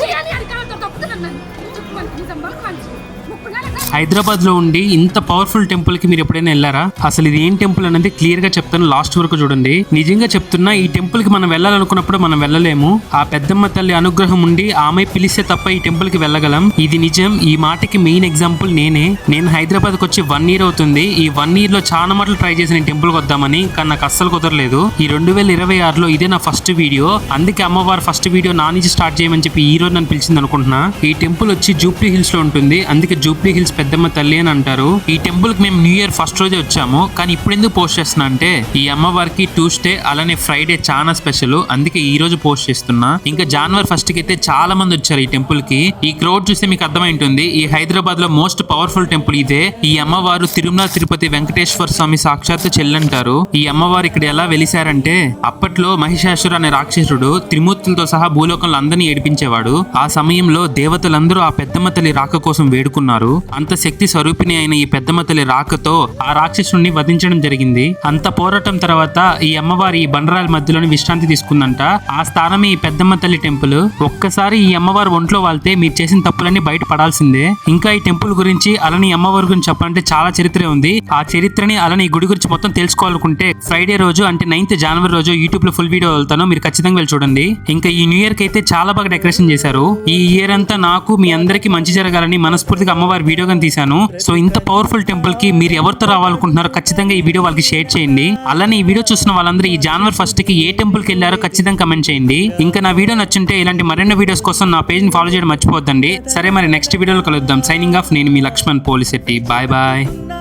చేయాలి అని కాదు తప్పుతున్నాను నన్ను చెప్పు మనకి నిజం బాగా మంచి ముప్పుగా హైదరాబాద్ లో ఉండి ఇంత పవర్ఫుల్ టెంపుల్కి మీరు ఎప్పుడైనా వెళ్ళారా? అసలు ఇది ఏం టెంపుల్ అనేది క్లియర్గా చెప్తాను లాస్ట్ వరకు చూడండి. నిజంగా చెప్తున్నా ఈ టెంపుల్కి మనం వెళ్ళాలనుకున్నప్పుడు మనం వెళ్ళలేము. ఆ పెద్దమ్మ తల్లి అనుగ్రహం ఉండి ఆమె పిలిస్తే తప్ప ఈ టెంపుల్కి వెళ్ళగలం. ఇది నిజం. ఈ మాటకి మెయిన్ ఎగ్జాంపుల్ నేనే. నేను హైదరాబాద్కి వచ్చి వన్ ఇయర్ అవుతుంది. ఈ వన్ ఇయర్లో చాలా మాటలు ట్రై చేసిన టెంపుల్కి వద్దామని కానీ నాకు అస్సలు కుదరలేదు. ఈ రెండు వేల ఇరవై ఆరులో ఇదే నా ఫస్ట్ వీడియో అందుకే అమ్మవారు ఫస్ట్ వీడియో నా నుంచి స్టార్ట్ చేయమని చెప్పి ఈ రోజు నన్ను పిలిచింది అనుకుంటున్నా ఈ టెంపుల్ వచ్చి జూప్లీ హిల్స్లో ఉంటుంది. అందుకే జూప్లీ హిల్స్ పెద్దమ్మ తల్లి అని అంటారు. ఈ టెంపుల్కి మేము న్యూ ఇయర్ ఫస్ట్ రోజే వచ్చాము. కానీ ఇప్పుడు ఎందుకు పోస్ట్ చేస్తున్నా అంటే ఈ అమ్మవారికి ట్యూస్డే అలానే ఫ్రైడే చాలా స్పెషల్ అందుకే ఈ రోజు పోస్ట్ చేస్తున్నా. ఇంకా జనవరి ఫస్ట్కి అయితే చాలా మంది వచ్చారు ఈ టెంపుల్కి. ఈ క్రౌడ్ చూస్తే మీకు అర్థమైంటుంది. ఈ హైదరాబాద్లో మోస్ట్ పవర్ఫుల్ టెంపుల్ ఇదే. ఈ అమ్మవారు తిరుమల తిరుపతి వెంకటేశ్వర స్వామి సాక్షాత్ చెల్లంటారు. ఈ అమ్మవారు ఇక్కడ ఎలా వెలిసారంటే అప్పట్లో మహిషాసురు అనే రాక్షసుడు త్రిమూర్తులతో సహా భూలోకంలో అందరినీ ఏడిపించేవాడు. ఆ సమయంలో దేవతలందరూ ఆ పెద్దమ్మ తల్లి రాక కోసం వేడుకున్నారు. అంత శక్తి స్వరూపిణి అయిన ఈ పెద్దమ్మ తల్లి రాకతో ఆ రాక్షసుని వధించడం జరిగింది. అంత పోరాటం తర్వాత ఈ అమ్మవారి ఈ బండరాల మధ్యలోని విశ్రాంతి తీసుకుందంట. ఆ స్థానమే ఈ పెద్దమ్మ తల్లి టెంపుల్. ఒక్కసారి ఈ అమ్మవారు ఒంట్లో వాళ్తే మీరు చేసిన తప్పులన్నీ బయట పడాల్సిందే. ఇంకా ఈ టెంపుల్ గురించి అలని అమ్మవారి గురించి చెప్పాలంటే చాలా చరిత్ర ఉంది. ఆ చరిత్రని అలని ఈ గుడి గురించి మొత్తం తెలుసుకోవాలనుకుంటే ఫ్రైడే రోజు అంటే నైన్త్ జనవరి రోజు యూట్యూబ్లో ఫుల్ వీడియో వెళ్తాను. మీరు ఖచ్చితంగా వెళ్ళి చూడండి. ఇంకా ఈ న్యూ ఇయర్కి అయితే చాలా బాగా డెకరేషన్ చేశారు. ఈ ఇయర్ అంతా నాకు మీ అందరికీ మంచి జరగాలని మనస్ఫూర్తిగా అమ్మవారి వీడియో కానీ తీశాను. సో ఇంత పవర్ఫుల్ టెంపుల్కి మీరు ఎవరితో రావాలనుకుంటున్నారో ఖచ్చితంగా ఈ వీడియో వాళ్ళకి షేర్ చేయండి. అలానే ఈ వీడియో చూస్తున్న వాళ్ళందరూ ఈ జనవరి ఫస్ట్కి ఏ టెంపుల్కి వెళ్ళారో ఖచ్చితంగా కమెంట్ చేయండి. ఇంకా నా వీడియో నచ్చుంటే ఇలాంటి మరిన్ని వీడియోస్ కోసం నా పేజ్ని ఫాలో చేయడం మర్చిపోద్దండి సరే మరి నెక్స్ట్ వీడియోలో కలుద్దాం. సైనింగ్ ఆఫ్ నేను మీ లక్ష్మణ్ పోలిసెట్టి బాయ్ బాయ్